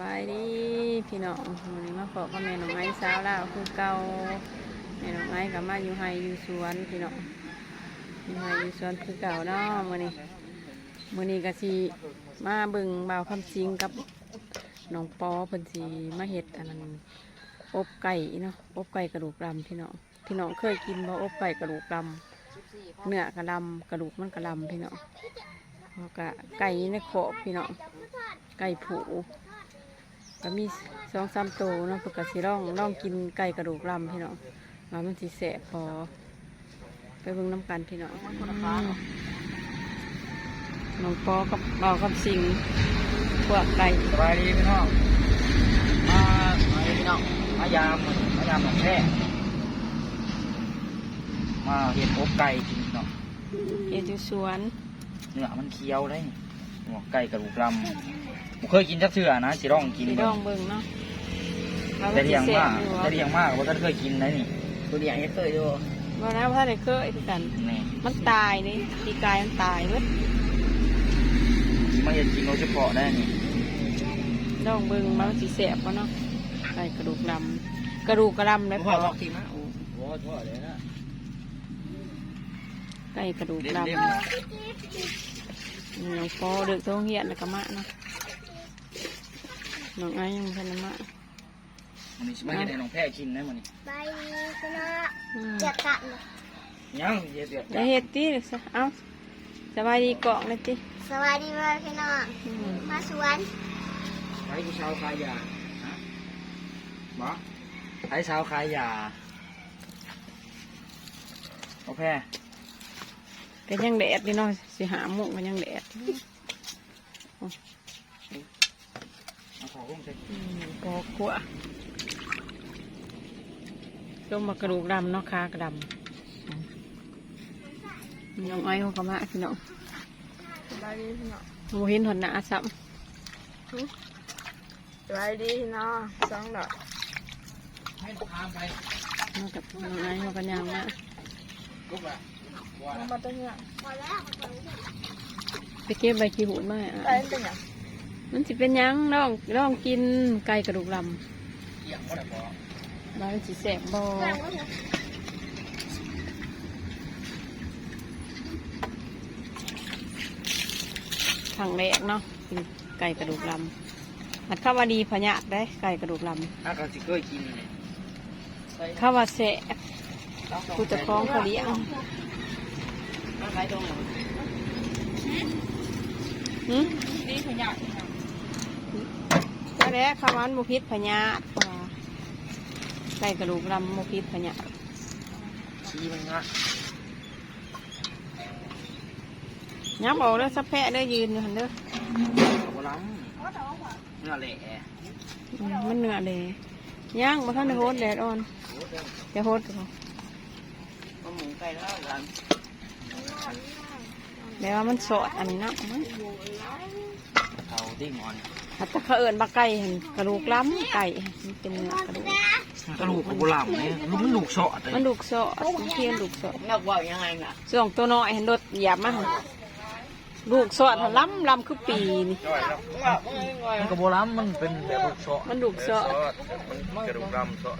บายดีพี่น้องวันนี้มาขอกับแม่น้องไม้สาวลาวคือเก่าแม่น้องไม้กับมาอยู่ไฮอยู่สวนพี่น้องอยู่ไฮอยู่สวนคือเก่าเนาะมื้อนี้มื้อนี้ก็สิมาบิ่งบ่าวคำซิงกับน้องปอเพิ่นสิมาเฮ็ดอันนั้นอบไก่เนาะอบไก่กระดูกลำพี่น้องพี่น้องเคยกินบ่อบไก่กระดูกลำเนื้อกระลำกระดูกมันกระลำพี่น้องแล้วก็ไก่ในโขพี่น้องไก่ผู ก็มีสองสามตัวเนาะเพื่อกสิร่องร่องกินไก่กระดูกลำพี่น้องว่ามันสิแสบพอ ไปเบิ่งน้ำกันพี่น้องน้องปอกับเบากับสิงพวกไก่สบายดีพี่น้องมามาพี่น้องมายามมายามหนองแพร่มาเห็ดอบไก่กินพี่น้องเอ็ดอยู่สวนเนื้อมันเคี้ยวได้หัวไก่กระดูกลำ ผมเคยกินจักเทื่อนะสิร่องกินสีเบิ่ร่องงเบิ่งเนาะว่ามัแต่นสิเลี้ยงแสมาบกอยู่แต่เลี้ยงมากว่าท่านเคยกินนะนี่ตัวเลี้ยงยังเคยดูบ่นะว่าได้เคยคือกัน นี่มันตายนี่ปีกายมันตายเว้ยมาเห็ดกินโดยเฉพาะได้นี่ร่องเบิ่งว่ามันสิแสบปะเนาะไก่กระดูกลำกระดูกกระลำเลยพอทีมาโอ้โหพ่อเลยนะไก่กระดูกเด็ดลำเด็ดน้องปอเด็กโรงเรียนแล้วก็มาเนาะ น้องไอ้ยังพันมามันนี่มาเห็ดให้น้องแพร่กินนะมันนี่ไปกันนะอืมจะกัดเลยยังเห็ดเดือดได้เฮ็ดตีซะเอ้าสบายดีเกาะเลยติสวัสดีเพื่อนพี่น้องอืมมาสวนไอ้ผู้ชาวขายยาฮะบอไอ้สาวขายยาโอเคก็ยังแดดดีเนาะสิหาหมุกก็ยังแดด เอาของลงใส่ อืม กอขัวต้มมากระดูกดำเนาะคากระดำน้องไอ้เขาก็มาพี่น้องสวัสดีพี่น้องโมเห็นหนหนาซ้สวัสดีพี่น้องสองดอกให้ทามไปำมากับน้องไอ้เขาก็ยังมาลุกละน้องมาตัวเนี้ยพอแล้วไปเก็บใบขี้หูดมาให้ไปอะเป็นยัง มันสิเป็นหยังน้องน้องกินไก่กระดูกลเกี่ยงก็ได้พอำบ้านสิแสบบอแกงก็เถอะทางแรกเนาะกินไก่กระดูกลำมันเข้าว่าดีพะยะได้ไก่กระดูกลถ้าเขาสิเคยกินนี่ำเข้าว่าแสบกูจะคล้องเขาเลี้ยงถ้าขายตรงไหนหืมนี่ขยะ ก็แล้วคำวันบุพิษพญาตว่าไก่กระดูกลำบุพิษพญาตชี้มันงะยับออกแล้วสัพแพะได้อยืนอยู่หันเด้อโบราณเนื้อแหล่อืมมันเหนื่อยเลยย่างมาท่านได้โฮดแดดอ่อนจะโฮดก็พอก็หมูไก่แล้วกันแล้วว่ามันสอดอันนี้เนาะมัน เขาติ้งอ่อนถ้าเขาเอิญบาไก่เห็นกระดูกล้ำไก่มันเป็นเนื้อกระดูกกระดูกโบราณเนี่ยลูกมันลูกเสาะเลยมันลูกสอดมันเทียนลูกสอดนักว่ายังไงน่ะส่วนตัวน้อยเห็นรถเหยียบมาหั่นลูกสอดหั่นล้ำล้ำคือปีนี่มันกับโบราณมันเป็นแบบลูกเสาะมันลูกสอดกระดูกดำเสาะ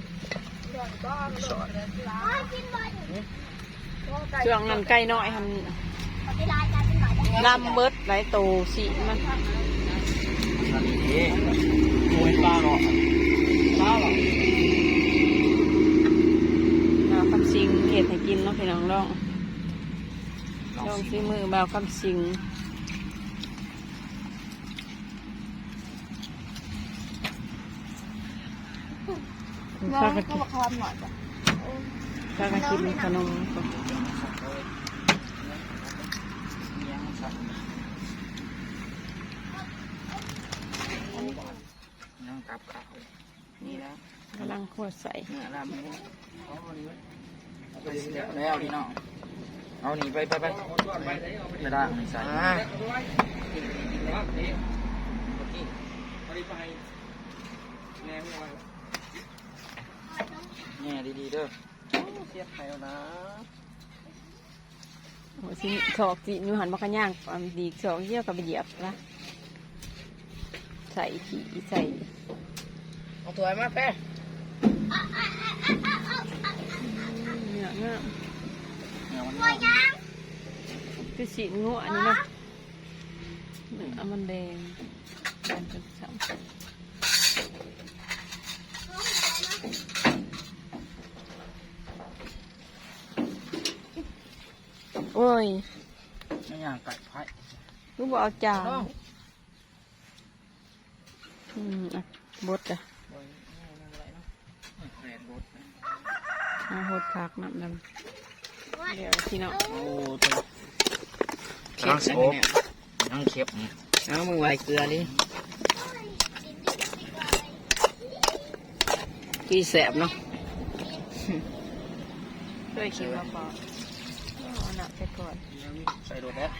ช่วงนั้นไก่น้อยหันไปลายกันเป็นหน่อยได้ลำเบิดหลายโตสีมัน อันนี้โอ้ยปลาเนาะปลาหรอบ่าวคำสิงเห็ดให้กินเนาะพี่น้องลองลองซีมือบ่าวคำสิงข้าก็กินบอกความหน่อยจ้ะข้าก็กินขนม กับข้าวนี่แล้วกำลังขวดใส่เนื้อลำเอาอันนี้ไว้เอาไปเดี๋ยแล้วพี่น้องเอาหนีไปไปไปไม่ได้ไม่ใส่เนี่ยดีๆเด้อเสียบไข่แล้วนะโอ้ยสิถอกสิอยู่หันมากระย่างความดีสองเยี่ยวกับเหยียบละ ใส่ขี้ใส่เอาตัวมาแป้เนื้อเนื้อเนี่ยมันคือสีงัวอันนี้เนาะเนื้อมันแดงแดงเป็นสามโอ้ยไม่ย่างไก่ไผ่ลูกบอกเอาจานน้ องอืมอะบดอะแปดบดมาหดผักน้ำดำเดี๋ยวพี่น้องโอ้ตัวนั่งโอบนั่งเค็บเอามือไว้เกลือดิกี่แสบเนาะเคยคิดว่าพอเอาหนักไปก่อนใส่โดดแล้ว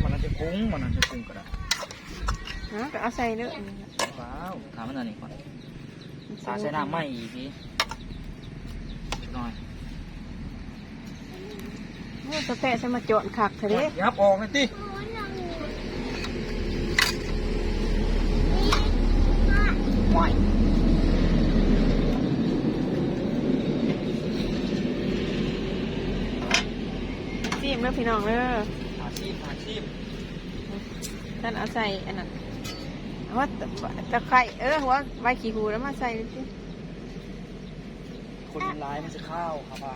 มันน่าจะกุ้งมันน่าจะกุ้งก็ได้ ฮะก็เอาใส่เด้อว้าวถามมันอันนี้ก่อนสาใส่น้ำไหมอีกทีนิดหน่อยโอ้สะแปะใส่มาโจนคักเถอะเด้ยับออกเลยติซีมเด้อพี่น้องเด้ออาชีพอาชีพท่านเอาใส่อันนั้น เอาว่าตะตะไคร้เออหัวใบขี้หูแล้วมาใส่ดูสิคนร้ายมันจะเข้าครับว่า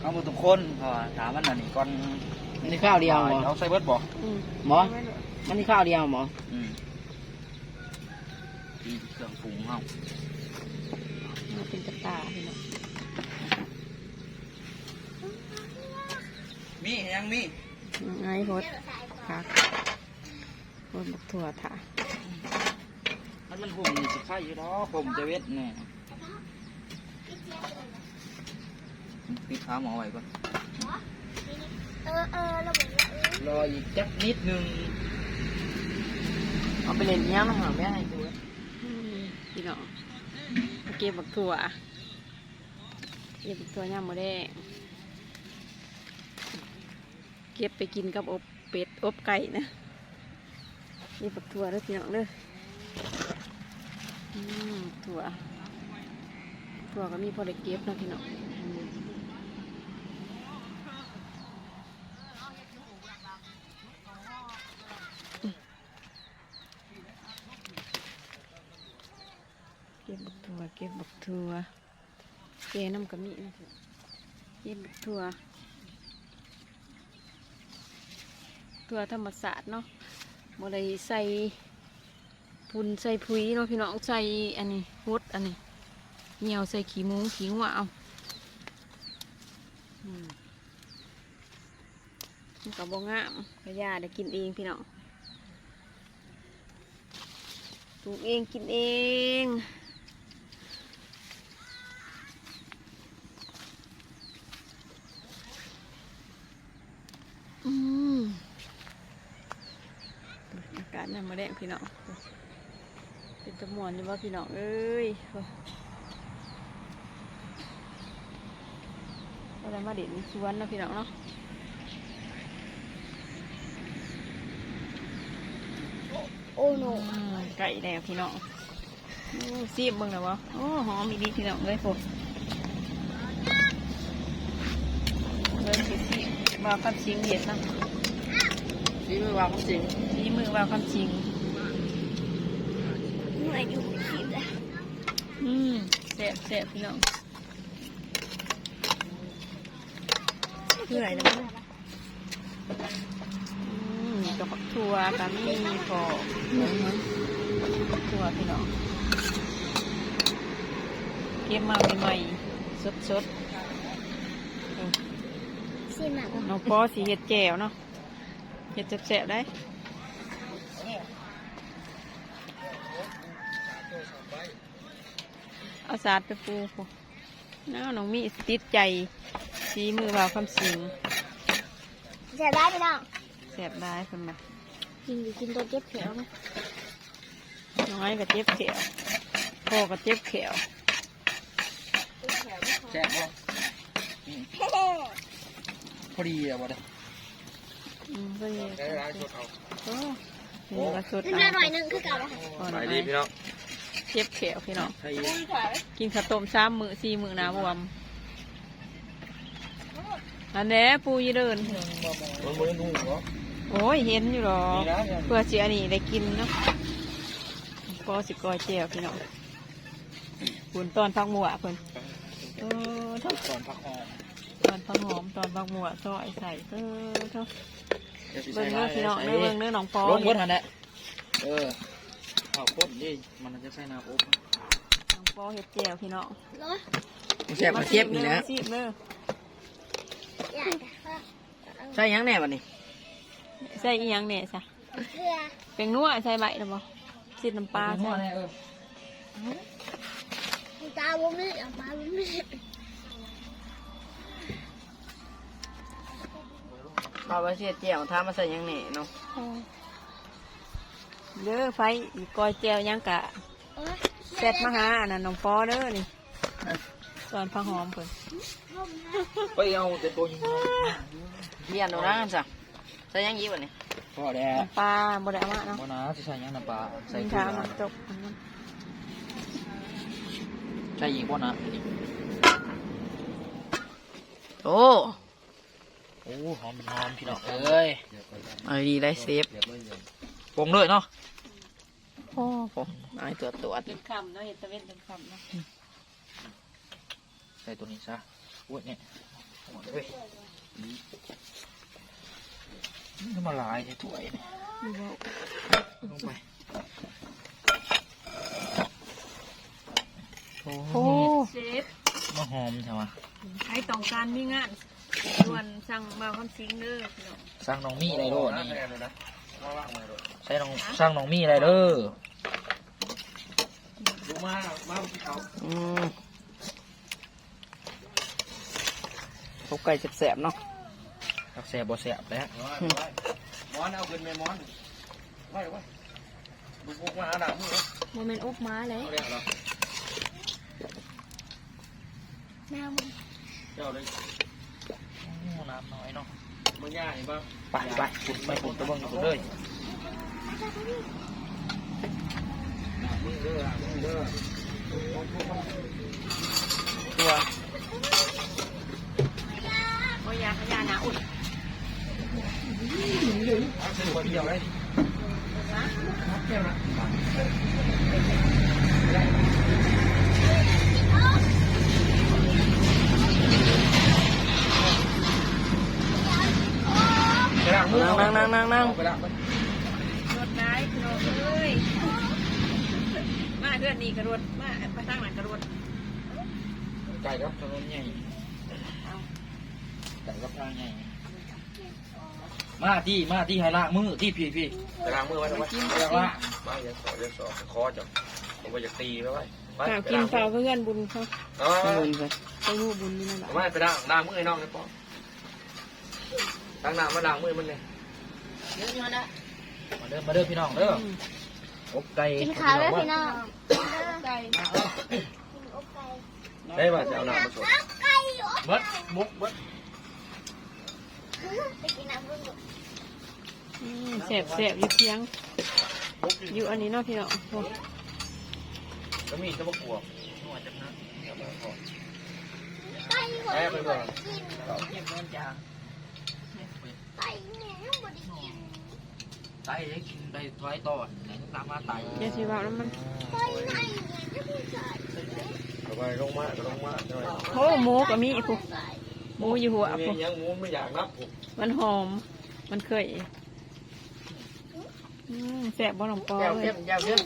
เอาหมดทุกคนเพราะว่าถามมันอันนี้ก่อนมันนี่ข้าวเดียวหมอเอาใส่เบิร์ดบอกอืมหมอ มันนี่ข้าวเดียวหมออืมที่เครื่องปรุงเฮามาเป็นกระตาพี่น้องมียังมีไงโหดคักโหดบักถั่วถ่า มันมันหุ่มนี่สิไข่อยู่ดอกผมจะเวทแน่ปิดขาหมอไว้ก่อนเออเออระบบละเออรออีกจักนิดหนึงเอาไปเล่นเนี้ยมาหาแม่ให้ดูอืมพี่น้องเอาเก็บบักถั่วเก็บบักถั่วย่างมาได้เก็บไปกินกับอบเป็ดอบไก่นะเก็บบักถั่วเด้อพี่น้องเด้ออืม ถั่วถั่วก็มีพอได้เก็บนาะพี่น้องเก็บบักถั่วเก็บบักถั่วเกน้ำกะมีนะเก็บบักถั่วถั่วธรรมศาสตร์เนาะบ่ได้ใส่ พุนใส่พุยเนาะพี่น้องใส่อันนี้ฮดอันนี้เหนียวใส่ขี้มูขี้หัวเอาอืมมันก็บ่งามก็ย่าได้กินเองพี่น้องปลูกเองกินเองอืมอากาศน้ำมาแดงพี่น้อง เป็นตะมวนอยู่ว่าพี่น้องเอ้ยอะไรมาเด่นสวนเนาะพี่น้องเนาะโอ้โนอืมไก่แดงพี่น้องโอ้ซีบเบิ่งแล้ววะโอ้หอมอีดีพี่น้องเลยผมเลยสิซีบ่าวคำชิงเห็ดเนาะนี่มือวางจริงนี่มือบ่าวคำชิงหน่วย อยู่ทีมเลยอืมแซ่บแซ่บพี่น้องเหนื่อยนะมั้ยอืมกับผักถั่วกามีพอถั่วพี่น้องเก็บมาใหม่ๆสดๆอืมซีมันน้องปอสีเห็ดแจ่วเนาะเห็ดแซ่บๆได้ เอาสาดไปปูพวกน้าน้องมีติดใจสีมือบ่าวคำสิงเสียได้ไหมน้องแซ่บได้คนมากินอยู่กินตัวเจ็บแผลไหมน้อยก็เจ็บแขวพ่อก็เจ็บแขวแซ่บบ่พอดีอะบ่ได้อืมก็ยังได้ร้ายสดเอาโอ้นี่ก็สุดน้ำลายหน่อยหนึงคือเก่าแล้วค่ะพอไปหน่อยดีพี่น้อง เจ็บแขวพี่น้องไทยกินข้าวต้มสามมือสี่มือหนาบวม อันนี้ปูยีเดิน มันบ่ได้ดูเหรอโอ้ยเห็นอยู่หรอ นี่นะเนี่ยเพื่อเสียนี่ได้กินเนาะปอสิกอยเจียวพี่น้องปุนตอนพักหมวเพิ่นเออเท่าก่อนพักหอมตอนพักหอมตอนพักหมวซอยใส่เออเท่าเบิ่งเนื้อพี่น้องเนื้อเบิ่งเนื้อหนองปอลงเบิดหันแหละเออ เอาข้นดิมันจะใส่น้ำอบหนองปอเห็ดเจียวพี่น้องเหรอแซ่บมาเทียบนี่นะซีบเด้ออยากจะใช่ยังแน่บัดนี้ใส่อีหยังเนี่ยซะเกลือเป็นนัวใส่ใบหรือเปล่าซีดน้ำปลาใส่ตาบุ้มนี่อะตาบุ้มนี่เอาไปเสียเจียวทามาใส่ยังแน่เนาะ เด้อไฟอีกกอยเจียวยังกะโอ๊ยแซ่บมาหาอันนั้นน้องปอเด้อนี่ตอนพักหอมเพิ่นไปเอาแต่ตัวยิงเรียนเอานะจ้ะใส่ยังยี่บัดนี้พอแล้วน้ำปลาบ่ได้เอามาเนาะบ่นะสิใส่หยังน้ำปลาใส่ใส่เกลืทาอมันจบอันนั้นใส่อีกบ่นะโอ้โอ้หอมหอมพี่น้องเอ้ยเอาดีได้เซฟ ปรุงเลยเนาะโอ้โหไอ้ตัวตัวเป็นคำเนาะเห็ดตะเวนเป็นคำเนาะใส่ตัวนี้ซะอุ้ยเนี่ยหมดเลยนี่มาลายใส่ถ้วยเนี่ยลงไปโอ้โอ้เชฟมาหอมใช่ไหมใครต้องการมีงานด่วนสั่งมาคำซิงเด้อพี่น้องสร้างน้องมี่อะไรโลดนี่ ใส่น้องสร้างน้องมี่อะไรเด้ออืมตกไก่แสบๆเนาะรักแซ่บบ่แซ่บแล้วมอนเอาขึ้นไปมอนไว้ไว้ดูพวกมาหาดาบมือโมเมนต์อบม้าเลยเขาเรียกเราแมวมันเจ้าเลยโอ้น้ำน้อยเนาะ มึงย่าเห็นป่ะไปไปขุดไปขุดตะเบิงขุดเลยมือเด้อมือเด้อตัวโอ้ยาขยาหนาอุ่นซื้อคนเดียวเลย นั่งนั่งนั่งนั่งนั่งกระดาษมันรถได้พี่น้องเอ้ยมาเพื่อนนี่กระรวดมาไปทางหลังกระรวดไก่ครับถนนใหญ่ไก่กับทางใหญ่มาที่มาที่ไฮละมือที่พี่พี่กระดาษมือไว้ทำไมเรียกว่าไม่ยังสอยังสอคอจับผมก็จะตีไปไว้ไปข่าวกินข่าวเพื่อนบุญเขาเอาไม่ไว้บุญไปไปรูบุญนี่นั่นแหละไว้ไปด่างด่างมือไอ้น้องเลยป้องด่างหน้ามาด่างมือมันเลย มาเด้อมาเด้อพี่น้องเด้ออบไก่กินข้าวแล้วพี่น้องไก่อบไก่ได้ป่ะจะเอาหน้ามาสดไก่เหรอเบิดมุกเบิดไปกินน้ำบุ้งอืมแสบแสบอยู่เพียงมุกอยู่อันนี้เนาะพี่น้องโอ้จะมีจะมากลัวนวดจังนะไก่หัวแม่ไปบ่กินเก็บเงินจาง ไก่เนี่ยยังไม่ได้กินไตได้กินได้ถอยต่อไหนตามมาไตยาสีบาแล้วมันไก่ไหนเนี่ยยังไม่ใส่เอาไปลงมาลงมาหน่อยโอ้หมูก็มีปุ๊หมูอยู่หัวมีปุ๊ยังมูไม่อยากนับผมมันหอม มันเคยอืมแสบบ่หลงปอแก้วเลเข้ยมแก้วเข้ม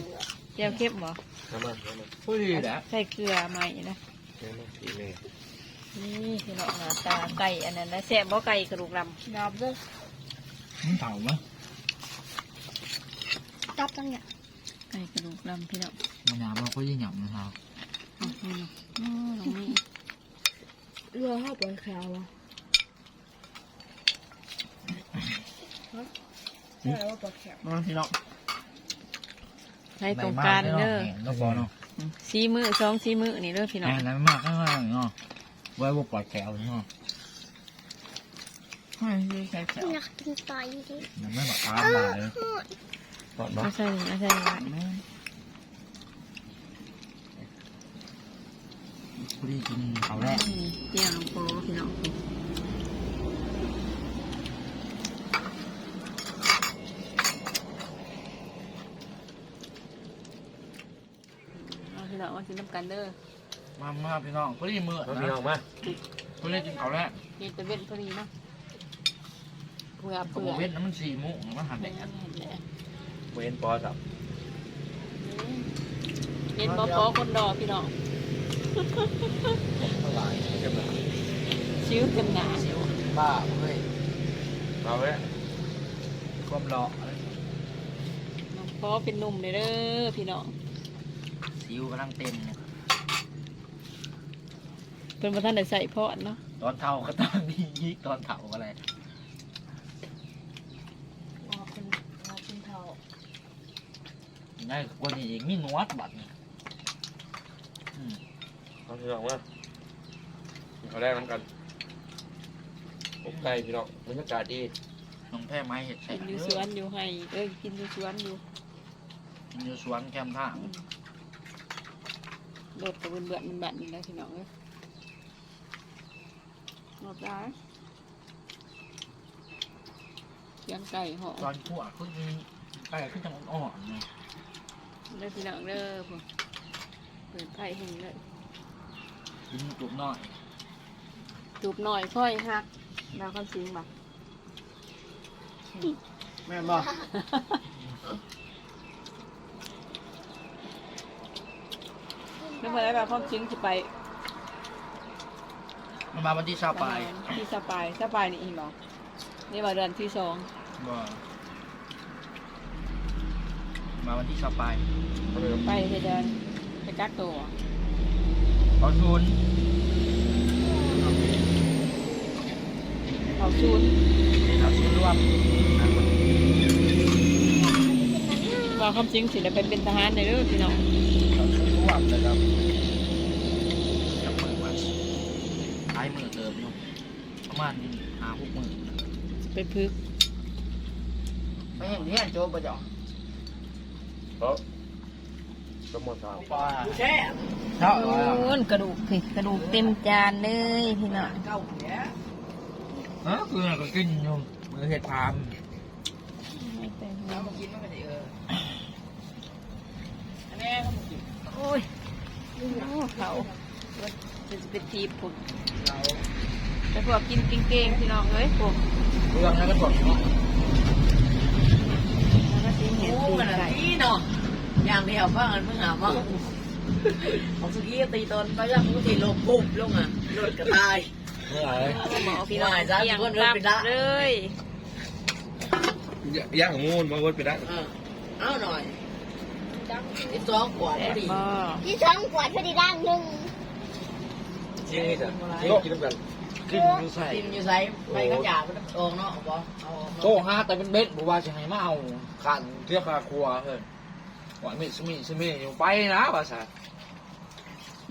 แก้วเข้มบ่ทำไมทำไมอุ้ยแหละใส่เกลือใหม่นะทำไมอีเมย์ นี่พี่น้องหน้าตาไก่อันนั้นนะแสบบ่ไก่กระดูกลำดอบด้วยมันเผาไหมจับตั้งเนี่ยไก่กระดูกลำพี่น้องมันหยาบเราก็ยิ่งหยาบนะครับอ๋อนี่เนาะอ๋อตรงนี้เรือห้าปล่อยแคลวะมาพี่น้องให้ตรงกลารเด้อแล้วบอลเนาะซีมือสองซีมือนี่เด้อพี่น้องแอนนั้นมากข้างล่างเนาะ ไว้ว่าปล่อยแก้วเนาะให้ดีแค่แก้วอยากกินไก่ดิมันไม่แบบอาบมาเลยก่อนบ่เอาใส่นี่เอาใส่นี่ละแม่พอดีกินเอาแรกนี่เจียงโปพี่น้องเอาพี่น้องมากินน้ำกันเด้อ มามาพี่น้องพอดีมื้อมานะพี่น้องมาพอดีกินเอาแรกกินแต่เว้นพอดีเนาะเพื่อก็เพื่บ่อเว้นน้ำมัน4โมงมันหันเห็ได้นแหละเวนปอสับเห็นบ่พอคนดอพี่น้องเท่าไหร่เก็บเลยชิวเต็มหนาบ้าเฮ้ยเอาไว้ความหล่ออะไรพอเป็นหนุ่มเลยเด้อพี่น้องสิวกำลังเต็มเนี่ย เป็นประธานได้ใส่พอดเนาะตอนเท่าก็ตอนนี้ยิกตอนเท่าอะไรพอเป็นพอเป็นเท่าง่ายกว่านี้อีกมีหนวดบัดเนี่ยอืมเอาพี่น้องมาเอาแรกน้ำกันผมไก่พี่น้องบรรยากาศดีน้องแพ้ไม้เห็ดแฉะกินอยู่สวนอยู่ให้เอ้ยกินอยู่สวนอยู่กินอยู่สวนแคมท่างโดดกับเบื่อเบื่อมันบัดนี่แหละพี่น้องเอ้ย หมดได้เสียงไก่เหาะตอนขั่วขึ้นไก่ขึ้นจังอ่อนๆเลยเด้อพี่น้องเด้อผมเปิดไผ่ให้เลยกินจุกหน่อยจูบหน่อยค่อยฮักดาวคำสิงบ่แม่นบ่ไม่พอได้ดาวคำสิงจะไปมันมาวันที่เช้าไปที่สปายสปายนี่อีหรอนี่ว่าเดือนที่สองบ่มาวันที่เช้าไปเอาเลยไปเดือนไปกักตัวขอชุนเขาชูนเอาชุนรวมว่าคำสิงสิได้ไปเป็นทหารในเด้อพี่น้องเอาชุนรวมนะครับจับมือมาท้ายมือเติมอยู่ ประมาณหาหกมือไปพึกไม่เห็นเฮียนโจบจ่อเขาสมมติครับปลาแช่เช้าโอ้นกระดูกสิกระดูกเต็มจานเลยพี่น้องเก้าเนี้ยเออคือก็กินอยู่มือเห็ดพามไม่เต็มแล้วมากินมันก็ได้เอออันนี้ก็มากินโอ้ยโอ้เขาจะเป็นทีผุดเรา แต่พวกกินเก่งๆพี่น้องเอ้ยพวกเรื่องนั้นก็สดเนาะแล้วก็สิเห็นโอ้ตีมันไก่นี่เนาะอย่างเดียวบ้างเพิ่งหาว่าของสุกี้ตีตอนไปยังมุตีลมปุ๊บลงอะหลุดกระตายเมื่อไหร่หมอพี่น้องว่าจ้ะเกี่ยงคนตับเป็นละเลยย่างมูนมาวนไปได้เออเอาหน่อยสิบสองขวดแซ่พอบดีบ่ที่สองขวดพอดีด้านหนึ่งจริงนี่จ้ะโลกกินน้ำกัน กินอยู่ใส่กินอยู่ใส่ไปขยะมันโองเนาะบอเอาโซ่ฮาแต่เป็นเบ็ดบอกว่าจะให้มาเอาขันเทียบคาครัวเฮ้ยหวานมิสมิสมิอยู่ไปนะภาษา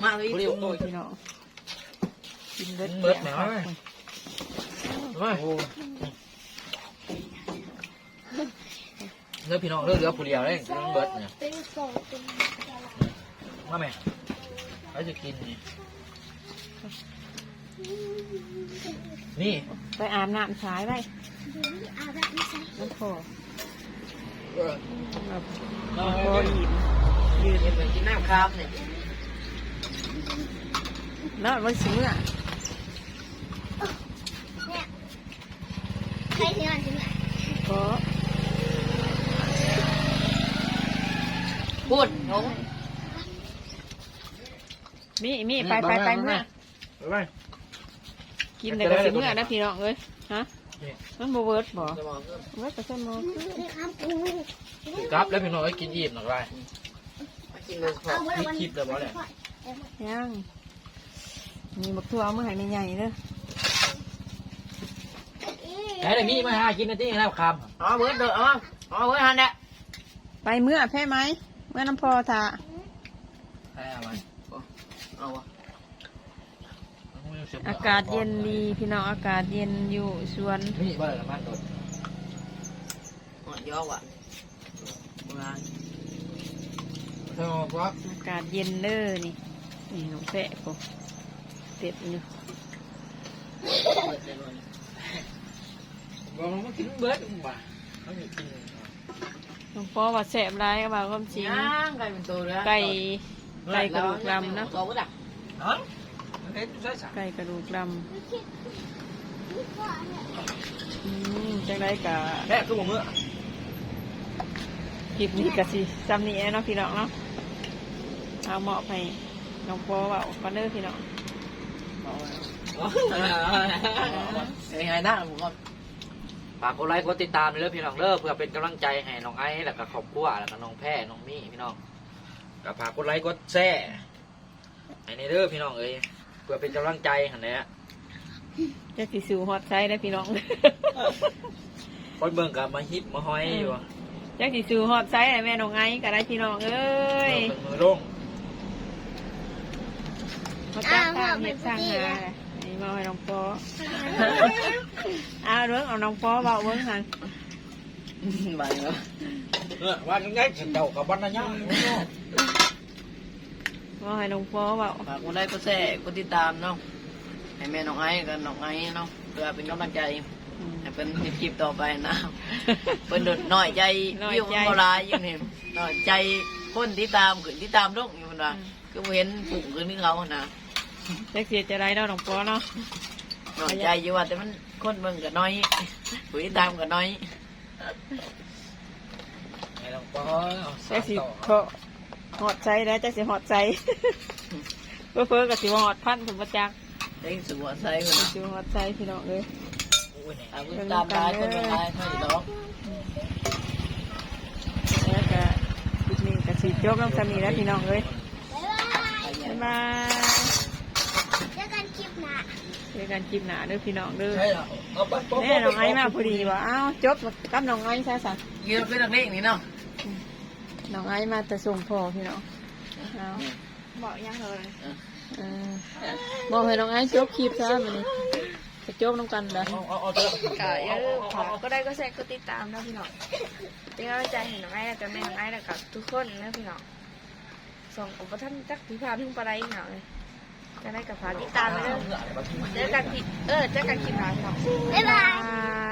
มาเลยเรียกโอ้ยพี่น้องกินเบิดเบิดไหนวะเฮ้ยเนื้อพี่น้องเลือกเหลือผู้เดียวเลยกินเบิดเนี่ยเป็นสองเป็นมาไหมเขาจะกินนี่ นี่ไปอาบน้ำสายไปอาแบบนี้ใช่น้ำพอเออน้ำพออิ่มยืนเหมือนกินน้ำครับเนี่ยแล้วมันสิเมื่อใครที่นอนที่ไหนก็พูดงงมีมีไปไปไปเมื่อไป กินแต่ก็สิเมื่อนะพี่น้องเอ้ยฮะมันบ่เวิร์ดบ่สมองก็เวิร์ดก็ใช่หมอนี่ครับปูครับแล้วพี่น้องก็กินอิ่มหน่อยไปมากินเลยพอเอาไว้วันคลิปเลยบ่เนี่ยยังมีบักทั่วเอามื่อไหร่ไม่ใหญ่เด้อไหนเดี๋ยวมีมาหากินนาทีแล้วครับเอาเบิร์ดเด้อเอาเอาเบิร์ดฮันเนี่ยไปเมื่อแพ้ไหมเมื่อน้ำพอท่าแพ้อะไรเอาวะ อากาศเย็นดีพี่น้องอากาศเย็นอยู่สวนนี่บ้านละมันโดดอ๋อยอว่ะเธอบอกว่าอากาศเย็นเด้อนี่นี่น้องแพะกูเต็ดอยู่บอกมันกินเบิร์ดบ่าเขาอยากกินน้องพ่อว่าแสบร้ายก็ว่าความจริงย่างไก่เป็นตัวเลยไก่ไก่กระดูกลำนะ ไก่กระดูกลไม่คิดนี่ก่อนเนี่ยำอืมจังไรกะแม่ก็บอกเมื่อคลิปนี้กะสิซ้ำนี้เนาะพี่น้องเนาะเอาเหมาะไปน้องพ่อเว่าก็เด้อพี่น้องยังไงนะผมก็ฝากกดไลค์กดติดตามเลยพี่น้องเด้อเพื่อเป็นกำลังใจให้น้องไอ้แล้วก็ครอบครัวแล้วก็น้องแพ้น้องมี่พี่น้องก็ฝากกดไลค์กดแชร์ให้ในเด้อพี่น้องเอ้ย เพื่อเป็นกำลังใจหันแหละจะสิสู่ฮอตไซด์ได้อพี่น้องคนเบิ่งกับมาฮิตมาห้อยอยู่จักสิสู่ฮอตไซด์ให้แม่น้องไอ้ก็ได้พี่น้องเอ้ยเบิ่งมือลงมาจ้างทางเฮ็ดสร้างหาไอ้มาให้น้องพ่อเอาเรื่องเอาน้องพ่อเบาเบิ้งหันไปเนาะเออว่าจังไงฉันเดากับบ้านนายะ มาให้น้องพ่อเบาฝากกดไลค์กดแชร์กดติดตามเนาะให้แม่น้องไอ้กับน้องไอ้เนาะเพื่อเป็นกำลังใจอืมให้เป็นคลิปต่อไปนะเป็นดดน้อยใจน้อยวิวใจโบราณอยู่นี่น้อยใจคนที่ตามขึ้นที่ตามลงอยู่มันว่าอืมก็เห็นปุ่มขึ้นที่เขานะจักเสียจะไรเนาะน้องพ่อเนาะน้อยใจอยู่ว่าแต่มันคนเบิ่งก็น้อยผู้ที่ตามก็น้อยไอ้น้องปอจักสิเพาะฮอตไซด์แล้วจักสิฮอตไซด์เพื่อเพื่อกับสิว่าฮอตพันถึงประจักษ์ได้สวนใส่คนนะสิว่าฮอตไซด์พี่น้องเลยอุ้ยเนี่ยตามผู้ตามร้ายคนเป็นร้ายไม่ได้ร้องแล้วก็คลิปนี้ก็สิจบลงสามีแล้วพี่น้องเลยบ๊ายบายบ๊ายบายเจอกันคลิปหน้าเจอกันคลิปหน้าเด้อพี่น้องเด้อใช่เหรอเอาไปป๊บแม่น้องไอ้มาพอดีว่าอ้าวจบกับน้องไอ้ใช่สัยืนเป็นนักเลงนี่เนาะ น้องไอ้มาแต่ส่งพ่อพี่น้องเอาบอกยังเลยเออบอกให้น้องไอ้จบคลิปซะมันนี่จะจบน้องกันเด้อเอาเอาเอาเถอะก็อย่าลืมขอก็ได้ก็แชร์ก็ติดตามนะพี่น้องเป็นกำลังใจให้น้องไอ้และกับแม่น้องไอ้และกับทุกคนนะพี่น้องส่งอุปทานจักพิพาพึ่งปลาไหลพี่น้องเลยจะได้กับฝากติดตามไปเด้อเจอกันคลิปเออเจอกันคลิปหน้าพี่น้องบ๊ายบายบ